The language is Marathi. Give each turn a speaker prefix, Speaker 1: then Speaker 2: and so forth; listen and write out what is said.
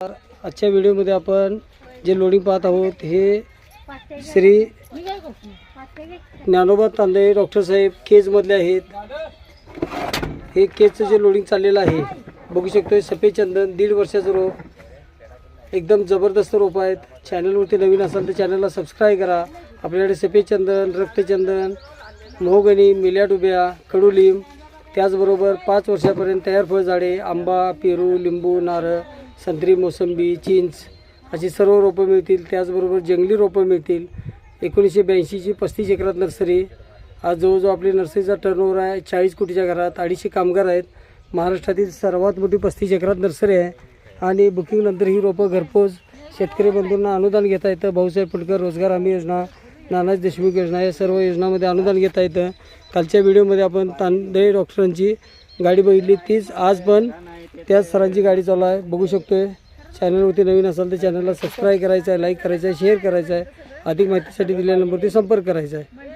Speaker 1: आजच्या व्हिडिओमध्ये आपण जे लोडिंग पाहत आहोत हे श्री ज्ञानोबा तांदळे डॉक्टर साहेब केजमधले आहेत. हे केजचं जे लोडिंग चाललेलं आहे बघू शकतोय सफेद चंदन दीड वर्षाचं रोप एकदम जबरदस्त रोप आहेत. चॅनलवरती नवीन असाल तर चॅनलला सबस्क्राईब करा. आपल्याकडे सफेद चंदन रक्तचंदन मोहगणी मिल्या डुब्या कडुलिंब त्याचबरोबर पाच वर्षापर्यंत तयार फळझाडे आंबा पेरू लिंबू नारळ संत्री मोसंबी चिंच अशी सर्व रोपं मिळतील. त्याचबरोबर जंगली रोपं मिळतील. एकोणीसशे ब्याऐंशीची पस्तीस एकरात नर्सरी. आज जवळजवळ आपली नर्सरीचा टर्नओव्हर आहे चाळीस कोटीच्या घरात अडीचशे कामगार आहेत. महाराष्ट्रातील सर्वात मोठी पस्तीस एकरात नर्सरी आहे आणि बुकिंगनंतर ही रोपं घरपोच शेतकरी बंधूंना अनुदान घेता येतं भाऊसाहेब फुटकर रोजगार हमी योजना नानाज देशमुख योजना या सर्व योजनामध्ये अनुदान घेता येतं. कालच्या व्हिडिओमध्ये आपण तांदे डॉक्टरांची गाडी बघितली. तीच आज पण त्याच सरांची गाडी चालू आहे. बघू शकतोय. चॅनलवरती नवीन असाल तर चॅनलला सबस्क्राईब करायचं आहे लाईक करायचं आहे शेअर करायचं आहे. अधिक माहितीसाठी दिलेल्या नंबरवरती संपर्क करायचा आहे.